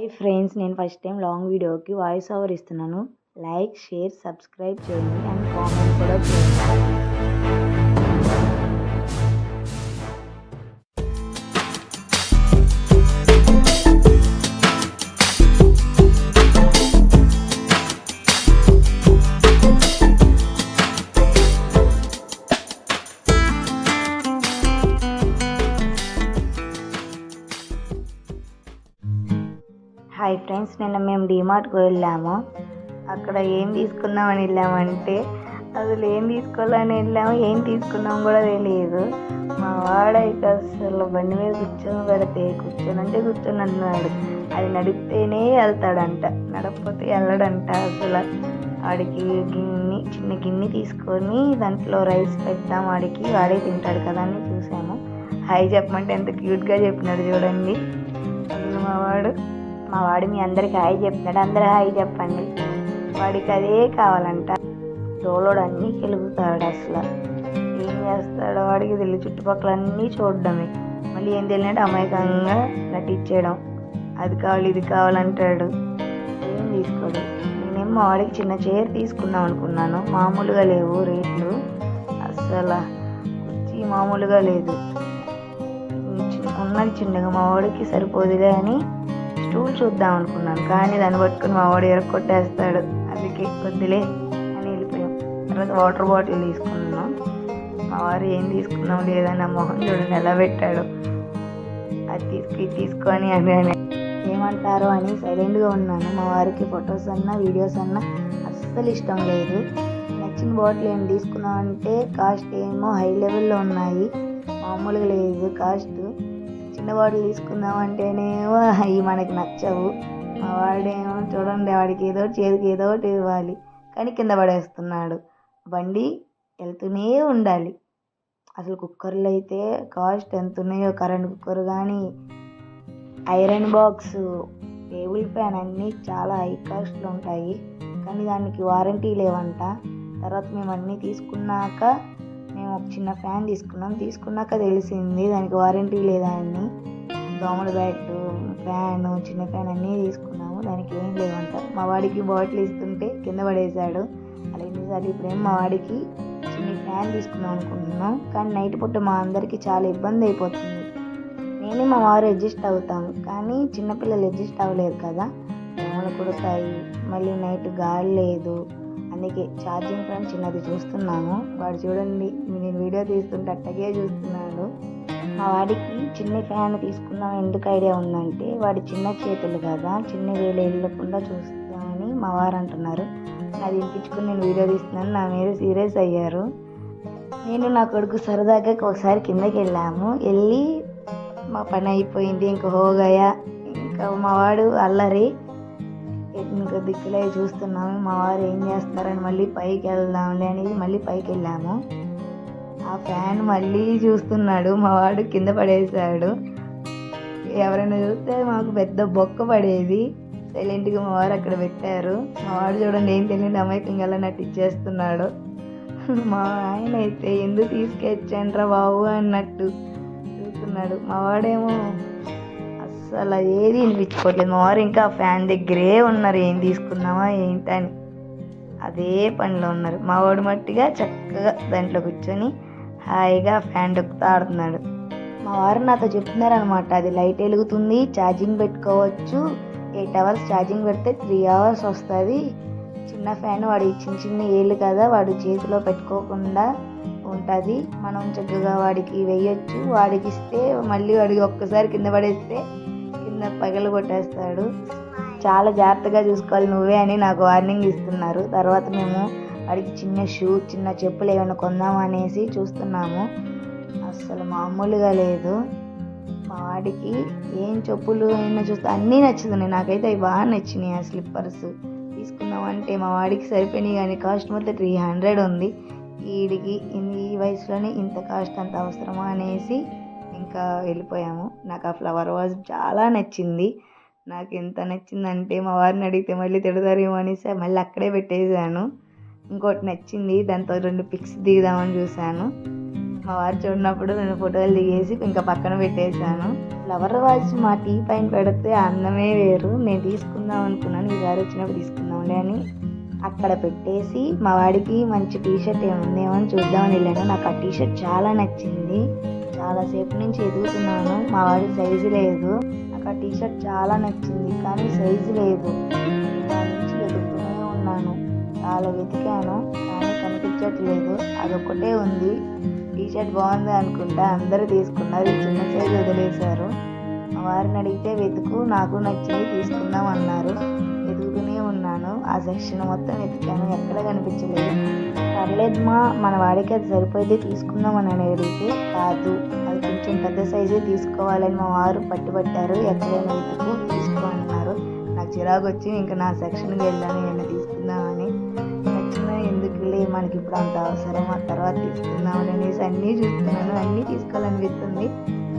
Hi friends నేను first time long వీడియోకి voice over ఇస్తున్నాను. లైక్ షేర్ సబ్స్క్రైబ్ చేయండి అండ్ కామెంట్ కూడా చేయండి. హాయ్ ఫ్రెండ్స్ నిన్న మేము డిమార్ట్కి వెళ్ళాము. అక్కడ ఏం తీసుకుందామని వెళ్ళామంటే అసలు ఏం తీసుకోవాలని వెళ్ళాము ఏం తీసుకున్నాం కూడా తెలియదు. మా వాడైతే అసలు బండి మీద కూర్చొని పెడితే కూర్చోనంటే కూర్చొని అన్నాడు. అది నడిపితేనే వెళ్తాడంట నడకపోతే వెళ్ళడంట అసలు. వాడికి గిన్నె చిన్న గిన్నె తీసుకొని దాంట్లో రైస్ పెడతాం వాడికి వాడే తింటాడు కదా అని చూసాము. హాయ్ చెప్పమంటే ఎంత క్యూట్గా చెప్పినాడు చూడండి. అసలు మా వాడు మా వాడు మీ అందరికి హాయ్ చెప్తున్నాడు. అందరూ హాయ్ చెప్పండి. వాడికి అదే కావాలంట. డోలోడు అన్నీ కెలుగుతాడు అసలు. ఏం చేస్తాడో వాడికి తెలియదు. చుట్టుపక్కల అన్నీ చూడడమే. మళ్ళీ ఏం తెలియనట్టు అమాయకంగా నటించేయడం. అది కావాలి ఇది కావాలంటాడు. ఏం తీసుకోడు. నేనేం మా వాడికి చిన్న చైర్ తీసుకుందాం అనుకున్నాను. మామూలుగా లేవు రేట్లు. అసలు కుర్చీ మామూలుగా లేదు. ఉన్నది చిన్నగా మా వాడికి సరిపోదులే అని షూలు చూద్దాం అనుకున్నాను కానీ దాన్ని పట్టుకుని మా వాడు ఎరక్కొట్టేస్తాడు అందుకే కొద్దిలే అని వెళ్ళిపోయాం. తర్వాత వాటర్ బాటిల్ తీసుకున్నాం. మా వారు ఏం తీసుకున్నాం లేదని ఆ మొహం చూడండి ఎలా పెట్టాడు. అది తీసుకు తీసుకొని అని అని ఏమంటారో అని సైలెంట్గా ఉన్నాను. మా వారికి ఫొటోస్ అన్నా వీడియోస్ అన్నా అస్సలు ఇష్టం లేదు. నచ్చిన బాటిల్ ఏం తీసుకున్నాం అంటే కాస్ట్ ఏమో హై లెవెల్లో ఉన్నాయి. మామూలుగా లేదు కాస్ట్ చిన్న బాటిల్ తీసుకుందాం అంటేనేమో అవి మనకి నచ్చవు. మా వాడేమో చూడండి వాడికి ఏదో చేతికి ఏదో ఒకటి ఇవ్వాలి. కానీ కింద పడేస్తున్నాడు. బండి వెళ్తూనే ఉండాలి. అసలు కుక్కర్లు అయితే కాస్ట్ ఎంత ఉన్నాయో కరెంట్ కుక్కర్ కానీ ఐరన్ బాక్స్ టేబుల్ ఫ్యాన్ అన్నీ చాలా హై కాస్ట్లో ఉంటాయి. కానీ దానికి వారంటీ లేవంట. తర్వాత మేము అన్నీ తీసుకున్నాక మేము ఒక చిన్న ఫ్యాన్ తీసుకున్నాం. తీసుకున్నాక తెలిసింది దానికి వారంటీ లేదా అని. దోమల బ్యాట్ ఫ్యాన్ చిన్న ఫ్యాన్ అన్నీ తీసుకున్నాము. దానికి ఏం లేవంట. మా వాడికి బాటిల్ ఇస్తుంటే కింద పడేశాడు. అలా ఎన్నిసార్లు ఇప్పుడేం మా వాడికి చిన్న ఫ్యాన్ తీసుకుందాం అనుకుంటున్నాం. కానీ నైట్ పూట మా అందరికీ చాలా ఇబ్బంది అయిపోతుంది. నేను మా వారు అడ్జస్ట్ అవుతాం కానీ చిన్నపిల్లలు అడ్జస్ట్ అవ్వలేరు కదా. దోమలు కుడతాయి. మళ్ళీ నైట్ గాలి లేదు. అందుకే ఛార్జింగ్ ఫ్యాన్ చిన్నది చూస్తున్నాము. వాడు చూడండి నేను వీడియో తీస్తుంటే అట్టగే చూస్తున్నాడు. మా వాడికి చిన్న ఫ్యాన్ తీసుకుందాం ఎందుకు ఐడియా ఉందంటే వాడి చిన్న చేతులు కదా చిన్న వేలు వెళ్ళకుండా చూస్తామని మా వారు అంటున్నారు. అది వినిపించుకుని నేను వీడియో తీస్తున్నాను నా మీద సీరియస్ అయ్యారు. నేను నా కొడుకు సరదాగా ఒకసారి కిందకి వెళ్ళాము. వెళ్ళి మా పని అయిపోయింది ఇంకా హోగయా ఇంకా మా వాడు అల్లరి. ఇంకా దిక్కులే చూస్తున్నాము. మా వారు ఏం చేస్తున్నారని మళ్ళీ పైకి వెళ్దాంలే అనేది మళ్ళీ పైకి వెళ్ళాము. ఆ ఫ్యాన్ మళ్ళీ చూస్తున్నాడు మా వాడు కింద పడేశాడు. ఎవరైనా చూస్తే మాకు పెద్ద బొక్క పడేది. సైలెంట్గా మా వారు అక్కడ పెట్టారు. మా వాడు చూడండి ఏం తెలియదు అమాయకంగా అలా నటించేస్తున్నాడు మా ఆయన అయితే ఎందుకు తీసుకొచ్చానరా బాబు అన్నట్టు చూస్తున్నాడు. మా వాడేమో అస్సలు ఏది వినిపించుకోవట్లేదు మా వారు ఇంకా ఫ్యాన్ దగ్గరే ఉన్నారు. ఏం తీసుకున్నామా ఏంటని. అదే పనిలో ఉన్నారు. మా వాడు మట్టిగా చక్కగా దాంట్లో కూర్చొని హాయిగా ఫ్యాన్ ఆడుతున్నాడు. మా వారు నాతో చెప్తున్నారు అనమాట అది లైట్ వెలుగుతుంది ఛార్జింగ్ పెట్టుకోవచ్చు. ఎయిట్ అవర్స్ ఛార్జింగ్ పెడితే త్రీ అవర్స్ వస్తుంది. చిన్న ఫ్యాన్ వాడి చిన్న చిన్న ఏళ్ళు కదా వాడు చేతిలో పెట్టుకోకుండా ఉంటుంది. మనం చక్కగా వాడికి వేయొచ్చు వాడికి ఇస్తే మళ్ళీ వాడికి ఒక్కసారి కింద పడేస్తే కింద పగలు కొట్టేస్తాడు. చాలా జాగ్రత్తగా చూసుకోవాలి నువ్వే అని నాకు వార్నింగ్ ఇస్తున్నారు. తర్వాత మేము వాడికి చిన్న షూ చిన్న చెప్పులు ఏమైనా కొందాం అనేసి చూస్తున్నాము. అస్సలు మామూలుగా లేదు. మా వాడికి ఏం చెప్పులు అయినా చూస్తే అన్నీ నచ్చుతున్నాయి. నాకైతే అవి బాగా నచ్చినాయి ఆ స్లిప్పర్స్ తీసుకుందామంటే మా వాడికి సరిపోయినాయి కానీ కాస్ట్ మొత్తం త్రీ హండ్రెడ్ ఉంది. వీడికి ఈ వయసులోనే ఇంత కాస్ట్ అంత అవసరమా అనేసి ఇంకా వెళ్ళిపోయాము. నాకు ఆ ఫ్లవర్ వాజ్ చాలా నచ్చింది. నాకు ఎంత నచ్చిందంటే మా వారిని అడిగితే మళ్ళీ తిడతారేమో అనేసి మళ్ళీ అక్కడే పెట్టేశాను. ఇంకోటి నచ్చింది. దాంతో రెండు పిక్స్ దిగుదామని చూశాను. మా వారు చూడనప్పుడు నేను ఫోటోలు దిగేసి ఇంకా పక్కన పెట్టేశాను. ఫ్లవర్ వాచ్ మా టీ పైన పెడితే అందమే వేరు. నేను తీసుకుందాం అనుకున్నాను. ఈసారి వచ్చినప్పుడు తీసుకుందాంలే అని అక్కడ పెట్టేసి మా వాడికి మంచి టీ షర్ట్ ఏముందేమో అని చూద్దామని వెళ్ళాను. నాకు ఆ టీ షర్ట్ చాలా నచ్చింది. చాలాసేపు నుంచి ఎదుగుతున్నాను. మా వాడి సైజు లేదు. నాకు ఆ టీ షర్ట్ చాలా నచ్చింది. కానీ సైజు లేదు. చాలా వెతికాను కానీ కనిపించట్లేదు. అదొకటే ఉంది. టీ షర్ట్ బాగుంది అనుకుంటా అందరూ తీసుకున్నారు. చిన్న సైజు వదిలేశారు. వారిని అడిగితే వెతుకు నాకు నచ్చింది తీసుకుందాం అన్నారు. వెతుకుతూనే ఉన్నాను. ఆ సెక్షన్ మొత్తం వెతికాను. ఎక్కడ కనిపించలేదు. పర్లేదు మా మన వాడికి అది సరిపోయితే తీసుకుందాం అని అడిగితే కాదు అది కొంచెం పెద్ద సైజే తీసుకోవాలని మా వారు పట్టుబట్టారు. ఎక్కడైనా వెతుకు తీసుకో అన్నారు. నాకు చిరాకు వచ్చి ఇంకా నా సెక్షన్కి వెళ్ళాను ఏమైనా ఎందుకులే మనకి ఇప్పుడు అంత అవసరం. ఆ తర్వాత తీసుకుందాం అనేసి అన్నీ చూస్తున్నాను అన్నీ తీసుకోవాలనిపిస్తుంది.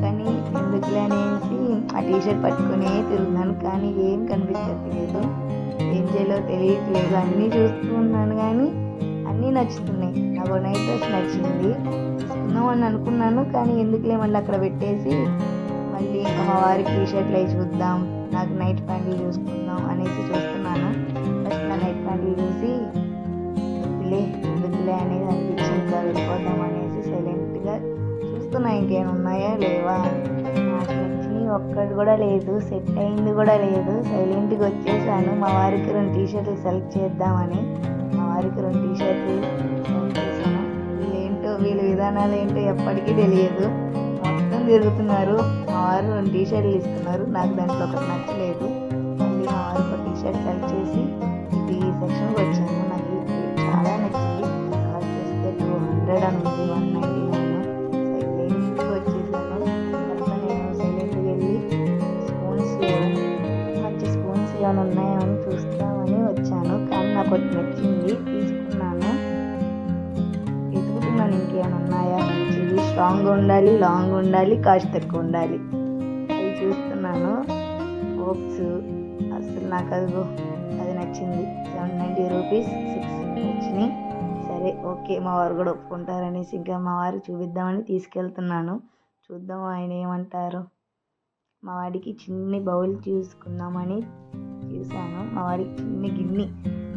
కానీ ఎందుకులే అనేసి ఆ టీ షర్ట్ పట్టుకునే తిరుగుతున్నాను. కానీ ఏం కనిపించట్లేదు ఏం చేయాలో తెలియట్లేదు. అన్నీ చూస్తూ ఉన్నాను కానీ అన్నీ నచ్చుతున్నాయి. నాకు నైట్ డ్రెస్ నచ్చింది. తీసుకుందాం అని అనుకున్నాను కానీ ఎందుకులే మళ్ళీ అక్కడ పెట్టేసి మళ్ళీ ఇంకా మా వారికి టీ షర్ట్లు అవి చూద్దాం నాకు నైట్ ప్యాంట్లు చూసుకుందాం అనేసి చూస్తున్నాను. ఫస్ట్ నా నైట్ ప్యాంట్లు చూసి మళ్ళీ ఎందుకులే అనేది అనిపించి ఇంకా వెళ్ళిపోదాం అనేసి సైలెంట్గా చూస్తున్నా. ఇంకేమైనా ఉన్నాయా లేవా? అని ఒక్కటి కూడా లేదు. సెట్ అయింది కూడా లేదు. సైలెంట్గా వచ్చేసాను. మా వారికి రెండు టీ షర్ట్లు సెలెక్ట్ చేద్దామని. మా వారికి రెండు టీ షర్ట్లు సెలెక్ట్ చేశాను. వీళ్ళేంటో వీళ్ళ విధానాలు ఏంటో ఎప్పటికీ తెలియదు. మొత్తం తిరుగుతున్నారు. మా వారు రెండు టీషర్ట్లు ఇస్తున్నారు. నాకు దాంట్లో ఒకటి నచ్చలేదు. మళ్ళీ మా వారు ఒక టీషర్ట్ సెలెక్ట్ చేసి ఇది ఈ సెక్షన్కి వచ్చాను. నాకు చాలా నచ్చింది కాస్ట్ వస్తే టూ హండ్రెడ్ అని ఉంది వన్ నైంటీ నైన్ సైలెంట్గా వచ్చేసాను తర్వాత నేను సైలెంట్గా వెళ్ళి స్పూన్స్ మంచి స్పూన్స్ ఏమైనా ఉన్నాయో అని చూస్తామని వచ్చాను కానీ నాకు ఒకటి నచ్చింది తీసుకున్నాను వెతుకుతున్నాను ఇంకేమైనా ఉన్నాయా మంచిది స్ట్రాంగ్ ఉండాలి లాంగ్ ఉండాలి కాస్ట్ తక్కువ ఉండాలి. అవి చూస్తున్నాను. ఫోక్స్ అసలు నాకు అది నచ్చింది. సెవెన్ నైంటీ రూపీస్ సిక్స్ వచ్చినాయి సరే ఓకే మా వారు కూడా ఒప్పుకుంటారనేసి ఇంకా మా వారికి చూపిద్దామని తీసుకెళ్తున్నాను. చూద్దాం ఆయన ఏమంటారు. మా వాడికి చిన్ని బౌల్ చూసుకుందామని చూశాను. మా వాడికి చిన్ని గిన్నె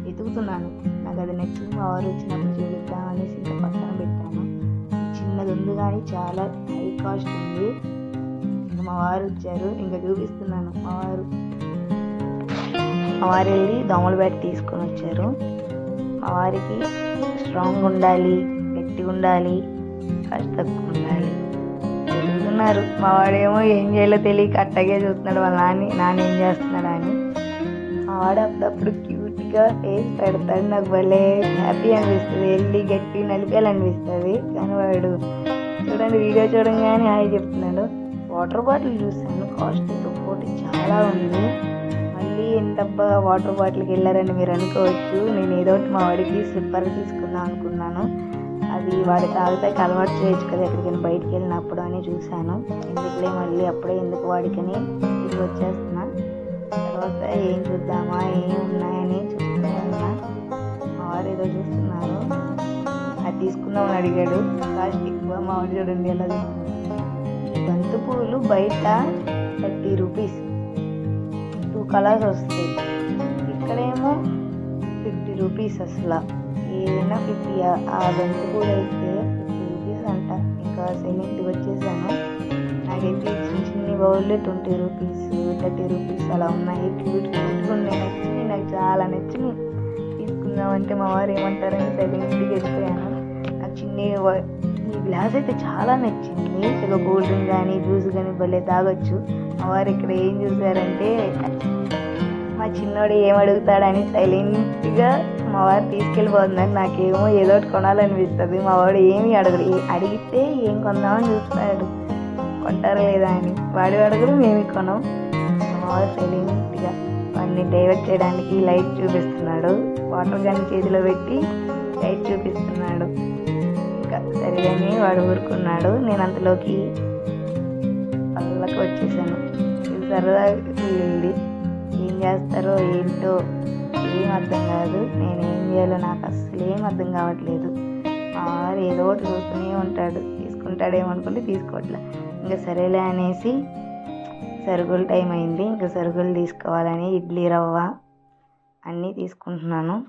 వెతుకుతున్నాను. నాకు అది నచ్చింది మా వారు వచ్చినప్పుడు చూపిద్దాం అనేసి ఇంకా పక్కన పెట్టాను. చిన్నది ఉంది కానీ చాలా హై కాస్ట్ ఉంది. ఇంకా మా వారు వచ్చారు ఇంకా చూపిస్తున్నాను. మా వారు మా వారు వెళ్ళి దోమల బ్యాట్ తీసుకొని వచ్చారు. మా వారికి స్ట్రాంగ్ ఉండాలి గట్టిగా ఉండాలి కాస్త తక్కువ ఉండాలి. చూస్తున్నారు మా వాడేమో ఏం చేయాలో తెలియక అట్టగే చూస్తున్నాడు. వాళ్ళ నాని నాన్న ఏం చేస్తున్నాడు అని. మా వాడు అప్పుడప్పుడు క్యూట్గా ఫేస్ పెడతాడు. నాకు భలే హ్యాపీ అనిపిస్తుంది. వెళ్ళి గట్టి నలిపేయాలనిపిస్తుంది. కానీ వాడు చూడండి వీడియో చూడంగానే హాయ్ చెప్తున్నాడు. వాటర్ బాటిల్ చూసాను కాస్ట్ ఒకటి చాలా ఉంది. ఎంతబ్బా వాటర్ బాటిల్కి వెళ్ళారని మీరు అనుకోవచ్చు. నేను ఏదో ఒకటి మా వాడికి స్లిప్పర్ తీసుకుందాం అనుకున్నాను. అది వాడి తాగితే అలవాటు చేయొచ్చు కదా ఎక్కడికైనా బయటికి వెళ్ళినప్పుడు అని చూశాను. ఎందుకులే మళ్ళీ అప్పుడే ఎందుకు వాడికని తిరిగి వచ్చేస్తున్నా. తర్వాత ఏం చూద్దామా ఏం ఉన్నాయని చూస్తున్నా మా వారు ఏదో చూస్తున్నారు అది తీసుకుందామని అడిగాడు. ప్లాస్టిక్ మా వాడు చూడండి ఎలా బంతి పూలు బయట థర్టీ రూపీస్. కలర్స్ వస్తాయి ఇక్కడేమో ఫిఫ్టీ రూపీస్ అసలు. ఏదైనా ఫిఫ్టీ ఆ బంతి పూలు అయితే ఫిఫ్టీ రూపీస్ అంట. ఇంకా సైలెంట్గా వచ్చేసాను నాకైతే చిన్న చిన్న బౌల్లో ట్వంటీ రూపీస్ థర్టీ రూపీస్ అలా ఉన్నాయి. క్యూట్ క్యూట్గా ఉన్నాయి. నచ్చినాయి. నాకు చాలా నచ్చినాయి. తీసుకుందామంటే మా వారు ఏమంటారని ఇంటికి వెళ్ళిపోయాను. నాకు చిన్న ఈ గ్లాస్ అయితే చాలా నచ్చింది. ఇక కూల్ డ్రింక్ కానీ జ్యూస్ కానీ భలే తాగొచ్చు. మా వారు ఇక్కడ ఏం చూసారంటే మా చిన్నోడు ఏం అడుగుతాడని సైలెంట్గా మా వారు తీసుకెళ్ళిపోతుందని నాకేమో ఏదో ఒకటి కొనాలనిపిస్తుంది. మా వాడు ఏమి అడగడు. అడిగితే ఏం కొందామని చూస్తాడు కొంటారా లేదా అని. వాడు అడగడు మేము కొనం మా వారు సైలెంట్గా వాడిని డైవర్ట్ చేయడానికి లైట్ చూపిస్తున్నాడు. వాటర్ గన్ చేతిలో పెట్టి లైట్ చూపిస్తున్నాడు. ఇంకా సరేగాని వాడు ఊరుకున్నాడు. నేను అంతలోకి పళ్ళకి వచ్చేసాను. ఇది సరదా వెళ్ళింది చేస్తారో ఏంటో ఏం అర్థం కాదు. నేను ఏం చేయాలో నాకు అసలు ఏం అర్థం కావట్లేదు. వారు ఏదో ఒకటి చూస్తూనే ఉంటాడు. తీసుకుంటాడేమో అనుకుంటే తీసుకోవట్లే. ఇంకా సరేలే అనేసి సరుకులు టైం అయింది. ఇంకా సరుకులు తీసుకోవాలని ఇడ్లీ రవ్వ అన్నీ తీసుకుంటున్నాను.